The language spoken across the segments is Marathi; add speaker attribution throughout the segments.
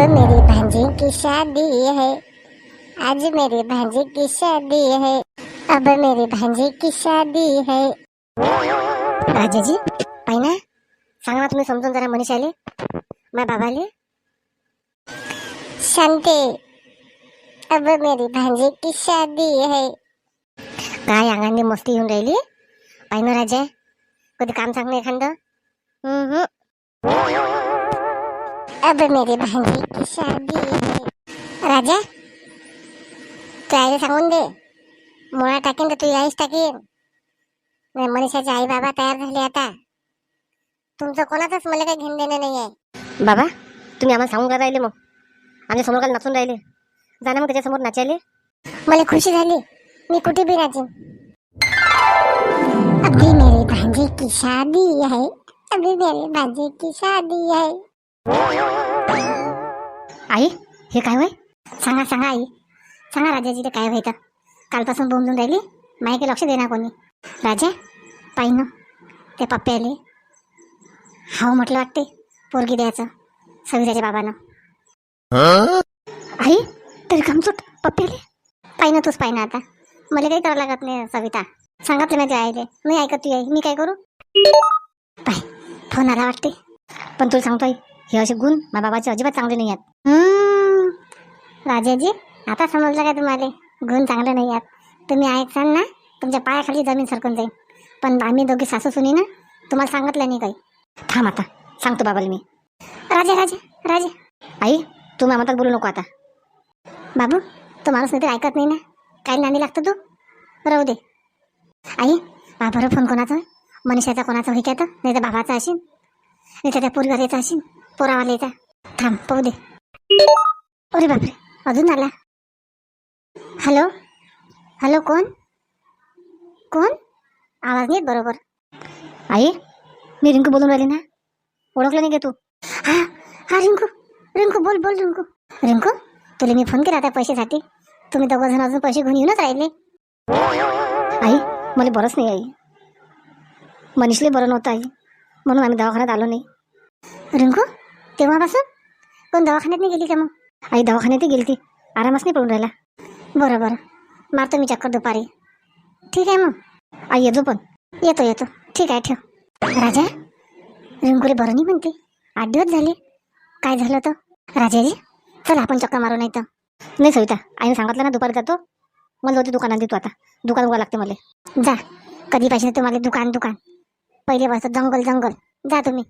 Speaker 1: अब मेरी भांजी की शादी है। आज मेरी भांजी की शादी है। अब मेरी भांजी की शादी है। राजाजी पाहिना। सांगा ना तुम्ही समजून जरा मनीषाले। माझ्या बाबाले शांती। अब मेरी भांजी की शादी है। काय अंगाने मस्ती येऊन राहिली पाहिनं राजा। कधी काम सांग नाही एखादं हम्म. अब मेरी भांजी की शादी है। राजा तू आईला सांगून दे. मुळा टाकेन तर तू आईच टाकेन. मनीषाचे आई बाबा तयार झाले आता. तुमचं कोणाचंच मला काही घेणं देणं नाही आहे
Speaker 2: बाबा तुम्ही आम्हाला सांगून काय राहिले मग? आमच्यासमोर काल नाचून राहिले. जा ना मग त्याच्यासमोर नाचायले.
Speaker 1: मला खुशी झाली. मी कुठे भी नाचीन अभी मेरी भांजी की शादी है अभी मेरी भांजी की शादी है
Speaker 2: आई हे काय होय
Speaker 1: सांगा सांगा आई. सांगा राजाजी ते काय व्हायचं कालपासून बोंबून राहिली? माहिती लक्ष देणार कोणी. राजा पाहिन ते पप्पे आले. हाव म्हटलं वाटते पोरगी द्यायचं सविताच्या बाबानं. आई तरी कमसूट पप्पे आले. पाहिनं तूच पाहिनं आता. मला काही करावं लागत नाही सविता. सांगितलं नाही ते आईले. नाही ऐकत तू आई. मी काय करू? पाय फोन आला वाटते
Speaker 2: पण तुला सांगतो आई हे असे गुण मा बाबाचे अजिबात चांगले नाही आहेत.
Speaker 1: राजाजी आता समजलं का तुम्हाला? गुण चांगले नाही आहेत. तुम्ही ऐकसाल ना तुमच्या पायाखाली जमीन सरकून जाईल पण आम्ही दोघी सासू सुनी ना तुम्हाला सांगितलं नाही काही.
Speaker 2: थांब आता सांगतो बाबाला मी.
Speaker 1: राजे राजे राजे.
Speaker 2: आई तू मामात बोलू नको आता.
Speaker 1: बाबू तो माणूस नाही ऐकत नाही ना. काय नाणी लागतं तू? राहू दे. आई बाबावर फोन कोणाचा? मनुष्याचा मनीषाचा कोणाचा? होई का तर नाही तर बाबाचा असेल नाही तर त्या पोरगारीचा असेल पोरावाल्याचा. थांब पाहू दे. अरे बापरे अजून आला. हॅलो? हॅलो कोण? कोण? आवाज नाही बरोबर.
Speaker 2: आई मी रिंकू बोलून राहिली ना. ओळखलं नाही का तू?
Speaker 1: हा हा रिंकू. रिंकू बोल बोल रिंकू. रिंकू तुला मी फोन केला होता पैशासाठी. तुम्ही दोघं जण अजून पैसे घेऊन येऊनच राहिले.
Speaker 2: आई मला बरंच नाही आई. मनीषले बरं नव्हतं आई. म्हणून आम्ही दवाखान्यात आलो नाही.
Speaker 1: रिंकू तेव्हापासून? कोण दवाखान्यात नाही गेली का मग?
Speaker 2: आई दवाखान्यातही गेली ती आरामच नाही पडून राहिला.
Speaker 1: बरं बरं. मारतो मी चक्कर दुपारी. ठीक आहे मग.
Speaker 2: आई येतो पण.
Speaker 1: येतो येतो. ठीक आहे ठेव. राजा रिंकुरे बरं नाही म्हणते. आठ दिवस झाले. काय झालं तर राजाजी चला आपण चक्कर मारू नाही तर.
Speaker 2: नाही सविता आईने सांगितलं ना दुपारी जातो. मला होती दुकानात देतो आता. दुकान उघडा लागते मला.
Speaker 1: जा. कधी पाहिजे तुम्हाला दुकान दुकान. पहिले वाजता जंगल जंगल. जा तुम्ही.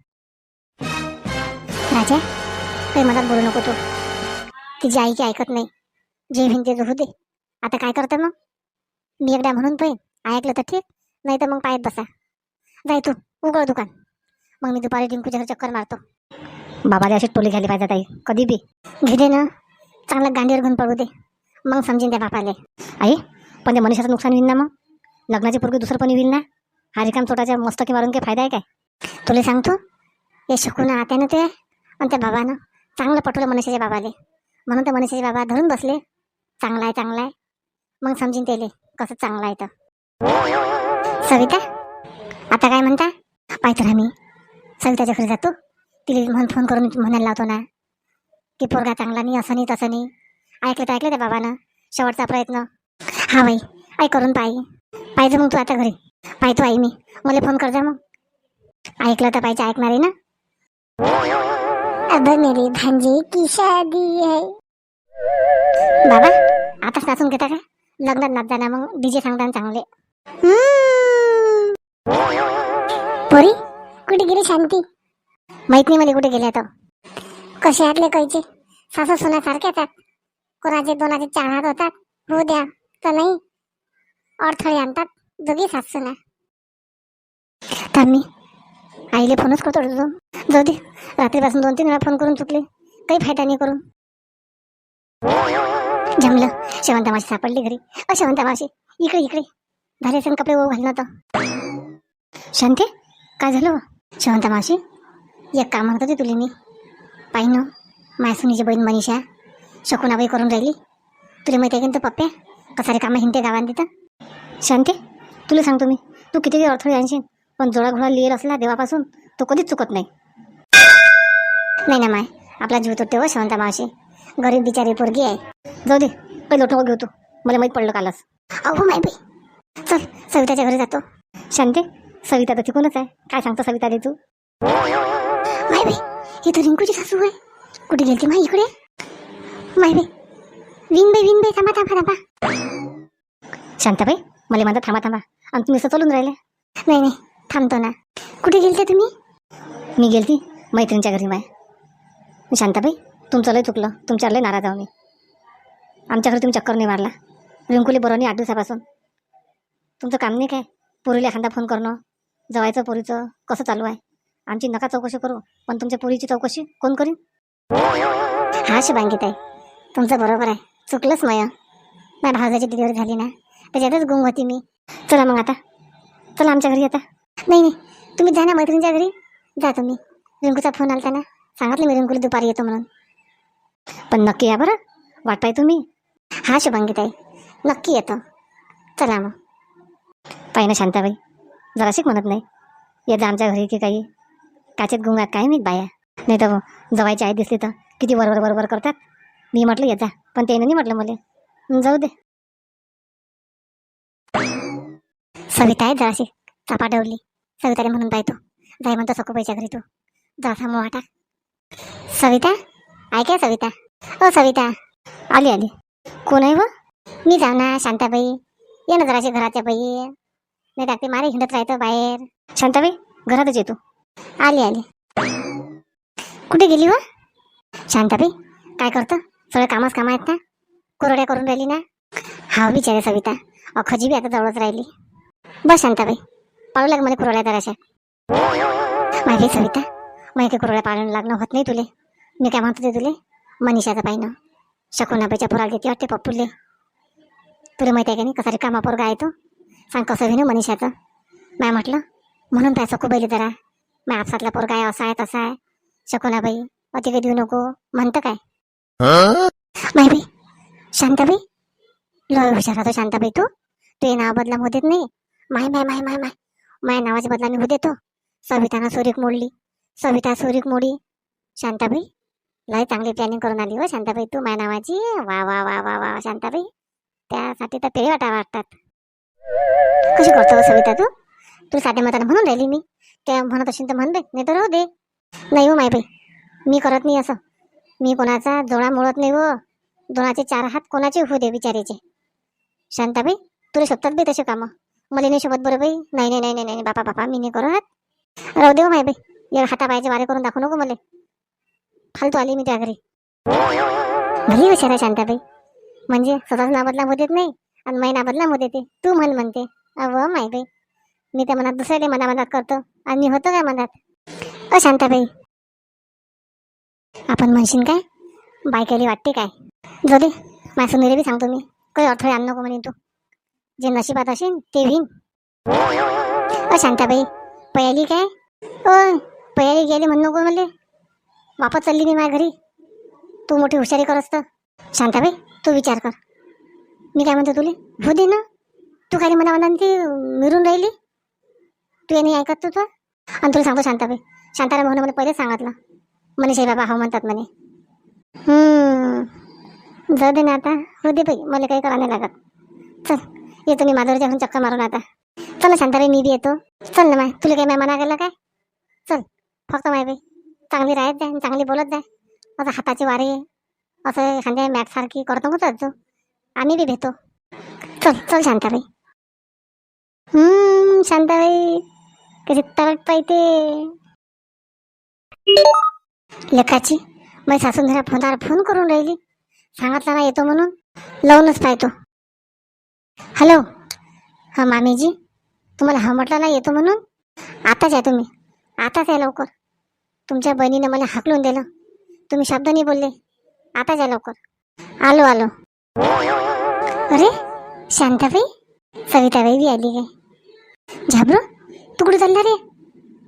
Speaker 1: राजा काही मला बोलू नको तू. तिची आई की ऐकत नाही. जे होईन ते होऊ दे. आता काय करतं मग? मी एकदा म्हणून पण ऐकलं तर ठीक नाही तर मग पायत बसा. जाय तू उघड दुकान. मग मी दुपारी डिंकूच्या चक्कर मारतो.
Speaker 2: बाबाला अशी टोली घ्यायला पाहिजे ताई कधी बी.
Speaker 1: घे दे ना चांगलं गांडीवर घेऊन पडू दे. मग समजेन त्या बापाले.
Speaker 2: आई पण ते मनुष्याचं नुकसान होईल ना मग? लग्नाची पोरगी दुसरं पण होईल ना? हा रिकाम छोटाच्या मस्तकी मारून काही फायदा आहे काय?
Speaker 1: तुला सांगतो हे शकून आत्यानं ते आणि त्या बाबानं चांगलं पटवलं मनुष्याच्या बाबाले. म्हणून त्या मनुष्याचे बाबा धरून बसले. चांगला आहे चांगला आहे मग समजीन त्याले कसं चांगलं आहे तर. सविता आता काय म्हणता? पाहतो ना मी. सविताच्या घरी जातो. तिला म्हण फोन करून म्हणायला लावतो ना. की पोरगा चांगला नाही असं नाही तसं नाही. ऐकलं तर ऐकलं त्या बाबानं. शेवटचा प्रयत्न. हा बाई आई करून पाहिजे पाहिजे मग तू आता घरी. पाहतो आई मी. मला फोन कर जा मग. ऐकलं तर पाहिजे ऐकणार आहे ना. अब मेरी भांजी की शादी है। बाबा आता नाचून घेता का? लग्नात नाच जाणार मग डीजे सांगताना चांगले. पोरी कुठे गेली शांती? माहीत नाही मला कुठे गेल्या तर कसे आतले कैचे? सासू सुना सारख्याच आहेत. कोणाचे दोनाचे चार हात होतात. हो द्या तर नाही. अडथळे आणतात. दोघी सासू सुना. तर मी. आईले फोनच करतो तुझं. जाऊ दे रात्रीपासून दोन तीन वेळा फोन करून चुकले. काही फायदा नाही करून. जमलं. शेवंता माशी सापडली घरी. अ शेवंता माशी इकडे इकडे. झाले सण कपडे ओघ घालणं तर
Speaker 2: शांती काय झालं
Speaker 1: शेवंता मावशी एक काम म्हणत होते तुला मी. पाहिनं मायसुनीची बहीण मनीषा. शकुनाबाई करून राहिली. तुला माहिती आहे की तर पप्प्या? कसारे कामं हिंडते गावांनी तिथं
Speaker 2: शांती तुला सांगतो मी. तू किती अडथळे आणशील? पण जोडा घोडा लिहिल असला देवापासून तो कधीच चुकत नाही.
Speaker 1: नाही ना माय आपला जीव तुटते हो शांता मावशी. गरीब बिचारी पोरगी आहे.
Speaker 2: जाऊ दे पहिलं ठोक घेऊ तू. मला माहीत पडलं कालच.
Speaker 1: अहो माय बाई. चल सविताच्या घरी जातो.
Speaker 2: शांते सविता तर तिकूनच आहे. काय सांगतो सविता दे तू?
Speaker 1: माय बाई ही तर रिंकूची सासू आहे. कुठे गेलती माय इकडे? माय बाई विन बाई विन बाई थांबा थांबा थांबा.
Speaker 2: शांताबाई मला म्हणता थांबा थांबा. आणि तुम्ही असं चालून राहिले.
Speaker 1: नाही नाही. थांबतो ना. कुठे गेलते तुम्ही?
Speaker 2: मी गेलती मैत्रिणीच्या घरी माय. शांताबाई तुमचं लय चुकलं. तुमच्यावर लय नाराज आहो मी. आमच्या घरी तुम्ही चक्कर नाही मारला. रिंकुली बरं नाही आठ दिवसापासून. तुमचं काम नाही काय? पोरीला एखादा फोन करणं. जवायचं पोरीचं कसं चालू आहे? आमची नका चौकशी करू. पण तुमच्या पोरीची चौकशी कोण करीन?
Speaker 1: हा शुभांकित आहे तुमचं बरोबर आहे. चुकलंच मय. माझ्या भावाची डिलिव्हरी झाली ना. त्याच्यातच गुंग होती मी.
Speaker 2: चला मग आता. चला आमच्या घरी आता.
Speaker 1: नाही नाही. तुम्ही जा ना मैत्रिणीच्या घरी. जा तुम्ही रिंकूचा फोन आला ना. सांगितलं मी रिंकूला दुपारी येतो म्हणून.
Speaker 2: पण नक्की या बरं. वाट पाय तुम्ही?
Speaker 1: हा शुभांगीताई. नक्की येतो. चला मग.
Speaker 2: पाहिजे ना शांताबाई. जराशीक म्हणत नाही. ये आमच्या घरी की काही. काचेत गुंगात काय मी बाया. नाही तर जवायची आई दिसली तर किती बरोबर बरोबर करतात. मी म्हटलं येता पण त्यानं नाही म्हटलं मला. जाऊ दे.
Speaker 1: सविता आहे जराशी चापा डवली सविताने म्हणून पाहतो जाय म्हणतो सकोबाईच्या घरी तू. जरासा मोहा टाक सविता? ऐका सविता. ओ सविता.
Speaker 2: आली आली. कोण आहे व?
Speaker 1: मी जाऊ ना शांताबाई. ये ना जराशी घराच्या बाई. नाही टाकते मारे हिंडत राहतो बाहेर.
Speaker 2: शांताबाई घरातच येतो
Speaker 1: आली आली. कुठे गेली व? शांताबाई काय करतो? सगळे कामच काम आहेत ना? कोरड्या करून राहिली ना? हा बिचारे सविता. अखजी बी आता जवळच राहिली. बस शांताबाई. पाळू लाग मला कुरड्या जराशा माहिती सविता माहिती कुरड्या पाळून लागणं होत नाही तुले. मी काय म्हणतो ते तुले? मनीषाचं पाहिनं शकुनाबाईच्या पोराला देते वाटते पप्पूले. तुला माहिती आहे का नाही कसा रिकामा पोरगा आहे तो? सांग कसं होईन मनीषाचं? मॅ म्हटलं म्हणून त्याचं खूप बैली जरा. मॅ आपसातला पोरगा आहे असा आहे तसा आहे. शकुनाबाई अति काही देऊ नको. म्हणतं काय? माहिती शांताबाई? लय हुशार होतो शांताबाई तू. ते नाव बदला होऊ देत नाही. माय माय माय माय माय. माझ्या नावाच्या बदला मी होऊ देतो. सवितानं सुरेख मोडली. सविता सुरीक मोडी. शांताबाई लय चांगली प्लॅनिंग करून आली हो शांताबाई तू माय नावाची. वा वा वा वा वा शांताबाई. त्यासाठी तर पेढे वाटा वाटतात. कशी करतो हो सविता तू? तू साध्या मतानं म्हणून राहिली मी. त्या म्हणत असेल तर म्हण बे नाही तर राहू दे. नाही हो माय बाई मी करत नाही असं. मी कोणाचा जोडा मोडत नाही हो. दोनाचे चार हात कोणाचे होऊ दे विचारायचे शांताबाई तुला शोधतात बी तसे कामं. मला नाही शोभत बरं बाई. नाही नाही नाही नाही नाही. बापा बापा मी नाही करत. राहू दे हो माय बाई. या हातापायाचे वारे करून दाखवू नको मला. फालतू आली मी त्या घरी. भली हुशार आहे शांताबाई. म्हणजे स्वतःच ना बदला देत नाही आणि मै ना बदला देते तू म्हण म्हणते. अव माय बाई. मी त्या मनात दुसऱ्याला मना मनात करतो आणि मी होतो काय मनात? अ शांताबाई. आपण म्हणशील काय? बायकाली वाटते काय? जाऊ दे. माझ्या सुनेला बी सांगतो मी. काही अडथळे आण नको म्हणे तू. जे नशिबात असेल ते होईन अ शांताबाई पयाली काय? ओ पयाली गेली म्हणू नको मला वापस चालली मी माझ्या घरी. तू मोठी हुशारी कर असतं शांताबाई तू विचार कर. मी काय म्हणतो तुले? हो दे ना. तू खाली मला म्हणा ती मिरून राहिली. तू याने ऐकत तू तर. आणि तुला सांगतो शांताबाई शांताराम भाऊने मला पहिलेच सांगितलं. मनीषाई बाबा हो म्हणतात म्हणे. जाऊ दे ना आता. हो दे बाई मला काही करावं नाही लागत. चल. येतो मी माधवरच्या घरून चक्कर मारून आता. चल ना शांताबाई मी बी येतो. चल ना माय तुला काही माय मना केलं काय? चल फक्त माय बाई. चांगली राहत जाय आणि चांगली बोलत जाय असं हाताची वारे असं एखाद्या मॅटसारखी करतो मग जो आम्ही बी भेटतो चल चल शांताबाई. हम्म शांताबाई. कशी तळट पाहिजे लेखाची. माझी सासून जरा फोनार फोन करून राहिली. सांगितलं ना येतो म्हणून. लावूनच पाहतो. हॅलो. हा मामीजी. तुम्हाला हा म्हटलं ना येतो म्हणून? आताच या तुम्ही. आताच या लवकर. तुमच्या बहिणीनं मला हाकलून दिलं. तुम्ही शब्द नाही बोलले. आताच या लवकर. आलो आलो. अरे शांताबाई. सविताबाई बी आली काय झाबरू तू कुठे चालला रे?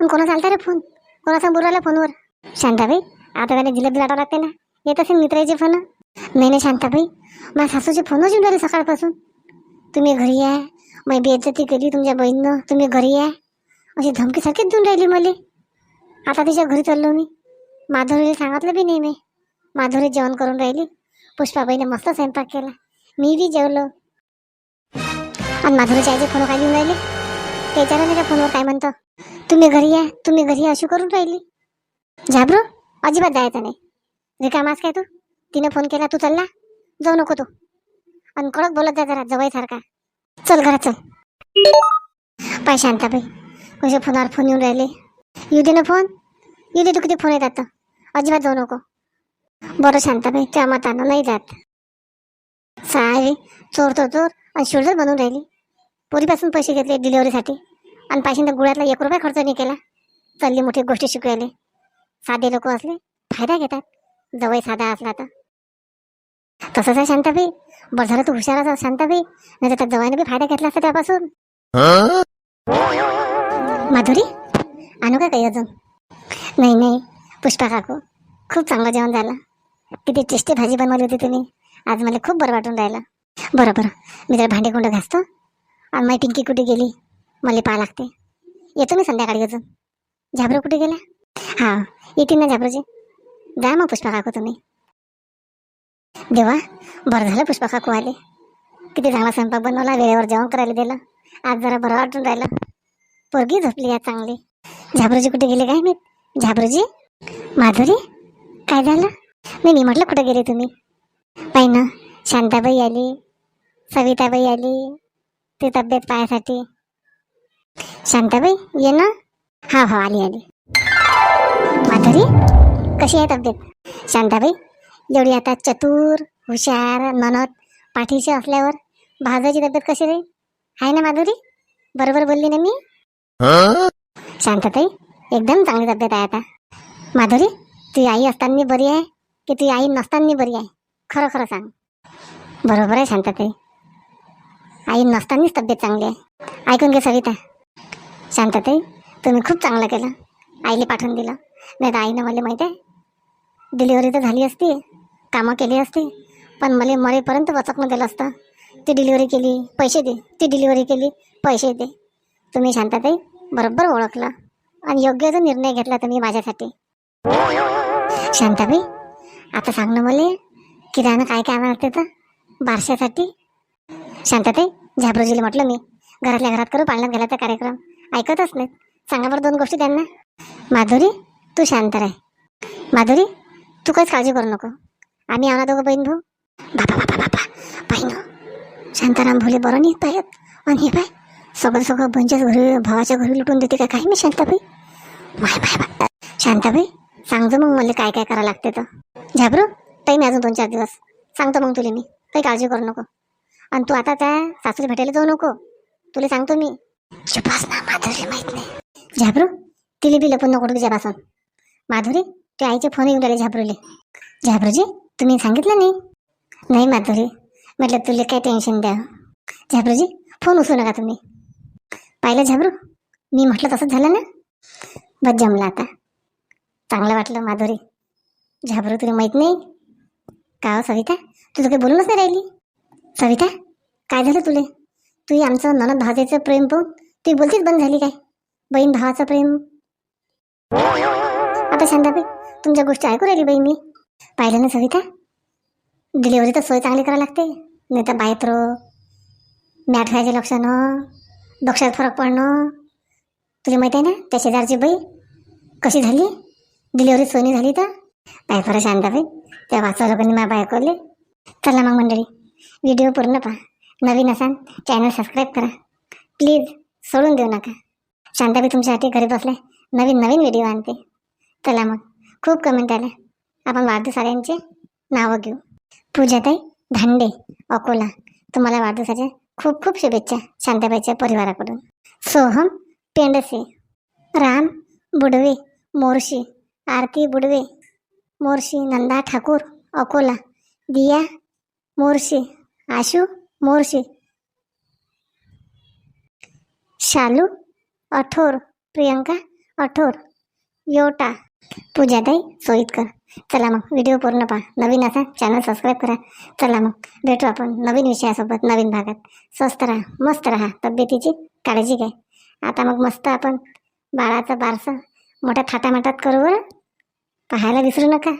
Speaker 1: पण कोणा चालता रे फोन? कोणाचा बोलायला फोनवर? शांताबाई आता त्याला जिलेबी लाटावं लागते ना. येत असेल मित्राचे फोन. नाही नाही शांताबाई. माझ्या सासूचे फोनच येऊन राहिले सकाळपासून. तुम्ही घरी या माझी बेइज्जती केली तुमच्या बहिणीनं. तुम्ही घरी या अशी धमकीसारखीच देऊन राहिली मला. आता तिच्या घरी चाललो मी. माधुरीला सांगितलं बी नाही मी. माधुरी जेवण करून राहिली. पुष्पाबाईने मस्त स्वयंपाक केला. मी बी जेवलो. आणि माधुरीच्या आईचे फोन काय देऊन राहिले? त्याच्यानं विचारा नाही फोनवर काय म्हणतं. तुम्ही घरी या तुम्ही घरी या अशी करून राहिली. झाबरू? अजिबात जायचं नाही. रिकामास काय तू? तिने फोन केला तू चालला? जाऊ नको तू. आणि कडक बोलत जा जरा जवळसारखा. चल घरा चल. पाय शांताबाई. कसे फोनावर फोन येऊन राहिले. येऊ दे ना फोन? येऊ दे तू किती फोन येतात? आता अजिबात जाऊ नको. बरं शांताबाई त्या मतानं नाही जात. सारे चोर तो चोर आणि शोल्डर बनवून राहिली. पोरीपासून पैसे घेतले डिलिव्हरीसाठी. आणि पाशिंदा गुळ्यातला एक रुपया खर्च नाही केला. चालली मोठी गोष्टी शिकवायले. साधे लोक असले फायदा घेतात. जवळ साधा असला तर. तसंच आहे शांताबाई. बरं झालं तू हुशार असा शांताबाई. नाही तर त्या बी फायदा घेतला असता त्यापासून. माधुरी आणू का काही अजून? नाही नाही. पुष्पा काकू खूप चांगलं जेवण झालं. किती टेस्टी भाजी बनवली होती तुम्ही आज मला खूप बरं वाटून राहिलं. बरं बरं. मी जरा भांडे कुंड घासतो. आणि माझी पिंकी कुठे गेली? मला पाहा लागते. येतो मी संध्याकाळी अजून. झाबरू कुठे गेला हा येतील ना झाबरूजी. जा मग पुष्पा काकू तुम्ही. देवा बरं झालं पुष्पा काकू आले. किती चांगला स्वयंपाक बनवला वेळेवर जेवण करायला दिलं. आज जरा बरं वाटून राहिलं. पोरगी झोपली आज चांगली. झाबरूजी कुठे गेले काय मी झाबरूजी? माधुरी? काय झालं? नाही मी म्हटलं कुठे गेले तुम्ही? पाहि ना शांताबाई आली सविताबाई आली ती तब्येत पाहायसाठी शांताबाई ये ना. हा हो आली आली. माधुरी कशी आहे तब्येत? शांताबाई एवढी आता चतुर हुशार मनत पाठीशी असल्यावर भावाची तब्येत कशी राहील आहे ना माधुरी? बरोबर बोलली ना मी? शांतताई एकदम चांगली तब्येत आहे आता. माधुरी तुझी आई असताना बरी आहे की तुझी आई नसताना बरी आहे? खरं खरं सांग. बरोबर आहे शांतताई. आई नसतानाच तब्येत चांगली आहे. ऐकून घे सविता. शांतताई तुम्ही खूप चांगलं केलं. आईला पाठवून दिलं. नाही तर आईनं मला माहीत आहे डिलिव्हरी तर झाली असती कामं केली असती पण मला मरेपर्यंत वचकणं दिलं असतं. ती डिलिव्हरी केली पैसे दे. ती डिलिव्हरी केली पैसे दे. तुम्ही शांतताई बरोबर ओळखलं. आणि योग्य जो निर्णय घेतला तुम्ही माझ्यासाठी. शांताबाई आता सांग ना मला किराणा काय काय आणणार तर बारशासाठी? शांतताई झाबरोजीला म्हटलं मी. घरातल्या घरात करू पाळण्यात घालायचा कार्यक्रम. ऐकतच नाहीत. सांगा बरं दोन गोष्टी त्यांना. माधुरी तू शांत राह. माधुरी तू काहीच काळजी करू नको. आम्ही आला दोघं बहीण भाऊ. बाबा बाबा बाबा बहीण हो. शांताराम भोले बरं नाही आहेत. आणि हे पाय सगळं सगळं बंच्याच घरी भावाच्या घरी लुटून देते का काय मी Shantabai? My bye bye Shantabai सांगतो मग मला काय काय करावं लागते तर. झाबरू टाईम अजून दोन चार दिवस. सांगतो मग तुला मी. काही काळजी करू नको. आणि तू आता त्या सासूला भेटायला जाऊ नको. तुला सांगतो मी. चुपास ना माधुरी माहीत नाही. झाबरू तिला बी लपून नको तुझ्यापासून. माधुरी त्या आईचे फोन येऊन राहिले झाबरूले. झाबरूजी तुम्ही सांगितलं नाही? नाही माधुरी. म्हटलं तुला काय टेन्शन द्या. झाबरूजी फोन उचलू नका तुम्ही. पाहिलं झाबरू? मी म्हटलं तसंच झालं ना? बस जमलं आता. चांगलं वाटलं माधुरी. झाबरू तुला माहीत नाही? का हो सविता? तुझं काही बोलूनच नाही राहिली. सविता काय झालं तुले? तू आमचं ननद भाजेचं प्रेम पाहून ती बोलतीच बंद झाली काय? बहीण भावाचं प्रेम? आता शांताबाई तुमच्या गोष्टी ऐकू राहिली बाई मी. पाहिलं ना सविता? डिलिव्हरी तर सोय चांगली करावी लागते. नाही तर बाहेर मॅट व्हायचे लक्षणं डोक्यात फरक पडणं. तुला माहिती आहे ना त्या शेजारची बाई कशी झाली? डिलिव्हरी सोयनी झाली तर? काय फरक शांताबाई त्या वाचवा लोकांनी माझ्या बायकोले चला मग मंडळी व्हिडिओ पूर्ण पहा. नवीन असाल चॅनल सबस्क्राईब करा. प्लीज सोडून देऊ नका. शांताबाई तुमच्यासाठी घरी बसल्या. नवीन नवीन व्हिडिओ आणते. चला मग. खूप कमेंट आल्या. आपण वाढदिवसाऱ्यांचे नावं घेऊ. पूजाताई धांडे अकोला तुम्हाला वाढदिवसाच्या खूप खूप शुभेच्छा शांताबाईच्या परिवाराकडून. सोहम पेंडसे राम बुडवे मोर्शी आरती बुडवे मोर्शी नंदा ठाकूर अकोला दिया मोर्शी आशू मोर्शी शालू अठोर प्रियंका अठोर योटा पूजाताई कर. चला मग व्हिडिओ पूर्ण पहा. नवीन असा चॅनल सबस्क्राईब करा. चला मग भेटू आपण नवीन विषयासोबत नवीन भागात. स्वस्त राहा मस्त राहा. तब्येतीची काळजी घ्या. आता मग मस्त आपण बाळाचं बारसं मोठ्या थाटामाटात करू बरं? पाहायला विसरू नका.